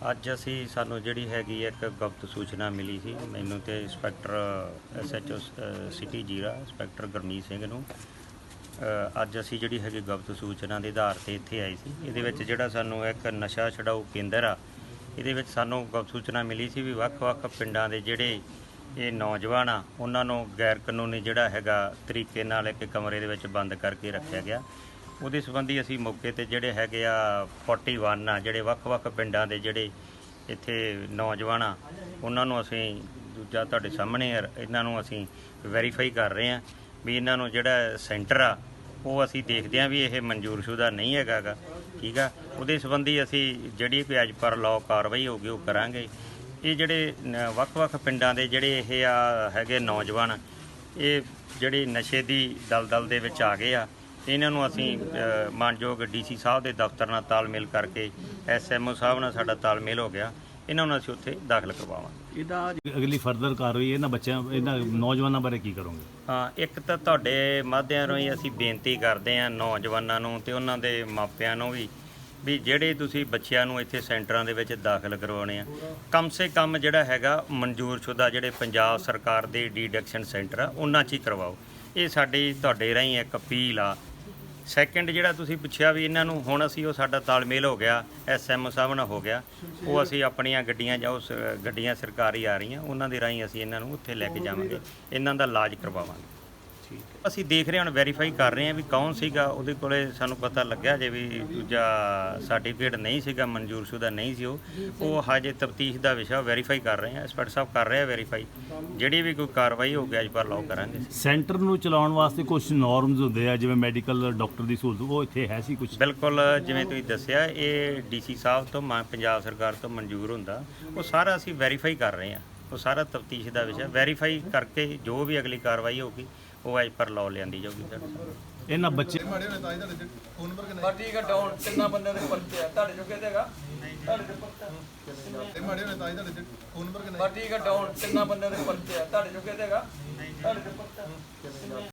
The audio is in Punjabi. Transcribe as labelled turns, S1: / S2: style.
S1: ਅੱਜ ਅਸੀਂ ਸਾਨੂੰ ਜਿਹੜੀ ਹੈਗੀ ਇੱਕ ਗੁਪਤ ਸੂਚਨਾ ਮਿਲੀ ਸੀ। ਮੈਨੂੰ ਤੇ inspector SHO city Zira, inspector Gurmeet Singh ਨੂੰ। ਅੱਜ ਅਸੀਂ ਜਿਹੜੀ ਹੈਗੀ ਗੁਪਤ ਸੂਚਨਾ ਦੇ ਆਧਾਰ ਤੇ ਇੱਥੇ ਆਏ ਸੀ। ਇਹਦੇ ਵਿੱਚ ਜਿਹੜਾ ਸਾਨੂੰ ਇੱਕ ਨਸ਼ਾ ਛਡਾਊ ਕੇਂਦਰ ਆ, ਇਹਦੇ ਵਿੱਚ ਸਾਨੂੰ ਗੁਪਤ ਸੂਚਨਾ ਮਿਲੀ ਸੀ ਵੀ ਵੱਖ-ਵੱਖ ਪਿੰਡਾਂ ਦੇ ਜਿਹੜੇ ਇਹ ਨੌਜਵਾਨ ਆ, ਉਹਨਾਂ ਨੂੰ ਗੈਰ ਕਾਨੂੰਨੀ ਜਿਹੜਾ ਹੈਗਾ ਤਰੀਕੇ ਨਾਲ ਇੱਕ ਕਮਰੇ ਦੇ ਵਿੱਚ ਬੰਦ ਕਰਕੇ ਰੱਖਿਆ ਗਿਆ। ਉਹਦੇ ਸੰਬੰਧੀ ਅਸੀਂ ਮੌਕੇ ਤੇ ਜਿਹੜੇ ਹੈਗੇ ਆ 41 ਆ, ਜਿਹੜੇ ਵੱਖ-ਵੱਖ ਪਿੰਡਾਂ ਦੇ ਜਿਹੜੇ ਇੱਥੇ ਨੌਜਵਾਨ ਆ, ਉਹਨਾਂ ਨੂੰ ਅਸੀਂ ਦੂਜਾ ਤੁਹਾਡੇ ਸਾਹਮਣੇ ਇਹਨਾਂ ਨੂੰ ਅਸੀਂ ਵੈਰੀਫਾਈ ਕਰ ਰਹੇ ਆ ਵੀ ਇਹਨਾਂ ਨੂੰ ਜਿਹੜਾ ਸੈਂਟਰ ਆ, ਉਹ ਅਸੀਂ ਦੇਖਦੇ ਆ ਵੀ ਇਹ ਮਨਜ਼ੂਰਸ਼ੁਦਾ ਨਹੀਂ ਹੈਗਾਗਾ ਠੀਕ ਆ? ਉਹਦੇ ਸੰਬੰਧੀ ਅਸੀਂ ਜਿਹੜੀ ਵੀ ਅੱਜ ਪਰ ਲਾਅ ਕਾਰਵਾਈ ਹੋਊਗੀ, ਉਹ ਕਰਾਂਗੇ। ਇਹ ਜਿਹੜੇ ਵੱਖ-ਵੱਖ ਪਿੰਡਾਂ ਦੇ ਜਿਹੜੇ ਇਹ ਆ, ਹੈਗੇ ਨੌਜਵਾਨ, ਇਹ ਜਿਹੜੇ ਨਸ਼ੇ ਦੀ ਦਲਦਲ ਦੇ ਵਿੱਚ ਆ ਗਏ ਆ ਇਹਨਾਂ ਨੂੰ ਅਸੀਂ ਮਾਨਯੋਗ ਡੀਸੀ ਸਾਹਿਬ ਦੇ ਦਫ਼ਤਰ ਨਾਲ ਤਾਲਮੇਲ ਕਰਕੇ ਐਸਐਮਓ ਸਾਹਿਬ ਨਾਲ ਸਾਡਾ ਤਾਲਮੇਲ ਹੋ ਗਿਆ। ਇਹਨਾਂ ਨੂੰ ਅਸੀਂ ਉੱਥੇ ਦਾਖਲ ਕਰਵਾਵਾਂਗੇ।
S2: ਇਹਦਾ ਅਗਲੀ ਫਰਦਰ ਕਾਰਵਾਈ ਇਹਨਾਂ ਬੱਚਿਆਂ ਇਹਨਾਂ ਨੌਜਵਾਨਾਂ ਬਾਰੇ ਕੀ ਕਰੋਗੇ?
S1: ਹਾਂ ਇੱਕ ਤਾਂ ਤੁਹਾਡੇ ਮਾਧਿਅਮ ਰਾਹੀਂ ਅਸੀਂ ਬੇਨਤੀ ਕਰਦੇ ਹਾਂ ਨੌਜਵਾਨਾਂ ਨੂੰ ਤੇ ਉਹਨਾਂ ਦੇ ਮਾਪਿਆਂ ਨੂੰ ਵੀ ਵੀ ਜਿਹੜੇ ਤੁਸੀਂ ਬੱਚਿਆਂ ਨੂੰ ਇੱਥੇ ਸੈਂਟਰਾਂ ਦੇ ਵਿੱਚ ਦਾਖਲ ਕਰਵਾਉਣੇ ਆ ਕਮ ਸੇ ਕਮ ਜਿਹੜਾ ਹੈਗਾ ਮਨਜ਼ੂਰਸ਼ੁਦਾ ਜਿਹੜੇ ਪੰਜਾਬ ਸਰਕਾਰ ਦੇ ਡੀਡਕਸ਼ਨ ਸੈਂਟਰ ਆ ਉਹਨਾਂ 'ਚ ਹੀ ਕਰਵਾਓ। ਇਹ ਸਾਡੀ ਤੁਹਾਡੇ ਰਾਹੀਂ ਇੱਕ ਅਪੀਲ ਆ ਸੈਕੰਡ ਜਿਹੜਾ ਤੁਸੀਂ ਪੁੱਛਿਆ ਵੀ ਇਹਨਾਂ ਨੂੰ ਹੁਣ ਅਸੀਂ ਉਹ ਸਾਡਾ ਤਾਲਮੇਲ ਹੋ ਗਿਆ ਐਸਐਮਓ ਸਾਹਿਬ ਨਾਲ ਹੋ ਗਿਆ ਉਹ ਅਸੀਂ ਆਪਣੀਆਂ ਗੱਡੀਆਂ ਜਾਂ ਉਸ ਗੱਡੀਆਂ ਸਰਕਾਰੀ ਆ ਰਹੀਆਂ ਉਹਨਾਂ ਦੇ ਰਾਹੀਂ ਅਸੀਂ ਇਹਨਾਂ ਨੂੰ ਉੱਥੇ ਲੈ ਕੇ ਜਾਵਾਂਗੇ। ਇਹਨਾਂ ਦਾ ਇਲਾਜ ਕਰਵਾਵਾਂਗੇ।
S2: ਠੀਕ
S1: ਅਸੀਂ ਦੇਖ ਰਹੇ ਹਾਂ ਹੁਣ ਵੈਰੀਫਾਈ ਕਰ ਰਹੇ ਹਾਂ ਵੀ ਕੌਣ ਸੀਗਾ। ਉਹਦੇ ਕੋਲੇ ਸਾਨੂੰ ਪਤਾ ਲੱਗਿਆ ਜੇ ਵੀ ਦੂਜਾ ਸਰਟੀਫਿਕੇਟ ਨਹੀਂ ਸੀਗਾ ਮਨਜ਼ੂਰਸ਼ੁਦਾ ਨਹੀਂ ਸੀ ਉਹ। ਉਹ ਹਜੇ ਤਫਤੀਸ਼ ਦਾ ਵਿਸ਼ਾ ਵੈਰੀਫਾਈ ਕਰ ਰਹੇ ਹਾਂ ਇੰਸਪੈਕਟਰ ਸਾਹਿਬ ਕਰ ਰਹੇ ਆ ਵੈਰੀਫਾਈ ਜਿਹੜੀ ਵੀ ਕੋਈ ਕਾਰਵਾਈ ਹੋਊਗੀ ਅੱਜ ਪਰ ਲਾਓ ਕਰਾਂਗੇ
S2: ਸੈਂਟਰ ਨੂੰ ਚਲਾਉਣ ਵਾਸਤੇ ਕੁਝ ਨਾਰਮਸ ਹੁੰਦੇ ਆ ਜਿਵੇਂ ਮੈਡੀਕਲ ਡਾਕਟਰ ਦੀ ਸਹੂਲਤ ਉਹ ਇੱਥੇ ਹੈ ਸੀ ਕੁਝ
S1: ਬਿਲਕੁਲ ਜਿਵੇਂ ਤੁਸੀਂ ਦੱਸਿਆ ਇਹ ਡੀਸੀ ਸਾਹਿਬ ਤੋਂ ਮ- ਪੰਜਾਬ ਸਰਕਾਰ ਤੋਂ ਮਨਜ਼ੂਰ ਹੁੰਦਾ। ਉਹ ਸਾਰਾ ਅਸੀਂ ਵੈਰੀਫਾਈ ਕਰ ਰਹੇ ਹਾਂ। ਉਹ ਸਾਰਾ ਤਫਤੀਸ਼ ਦਾ ਵਿਸ਼ਾ। ਵੈਰੀਫਾਈ ਕਰਕੇ ਜੋ ਵੀ ਅਗਲੀ ਕਾਰਵਾਈ ਹੋਊਗੀ ਉਹ ਅੱਜ ਪਰ ਲਾਓ ਲਿਆਂਦੀ ਜਾਊਗੀ ਸਾਹਮਣੇ।
S2: ਇਹਨਾਂ ਬੱਚੇ
S3: ਬਸ ਠੀਕ ਹੈ ਡਾਊਨ। ਤਿੰਨਾਂ ਬੰਦਿਆਂ ਦੇ ਪਰਚੇ ਆ? ਤੁਹਾਡੇ ਚੁੱਕੇ ਦੇਗਾ ਤੁਹਾਡੇ ਦੇ ਪਰਚਾ। ਬਸ ਠੀਕ ਹੈ ਡਾਊਨ। ਤਿੰਨਾਂ ਬੰਦਿਆਂ ਦੇ ਪਰਚੇ ਆ? ਤੁਹਾਡੇ ਚੁੱਕੇ ਦੇਗਾ ਤੁਹਾਡੇ ਦੇ ਪਰਚਾ।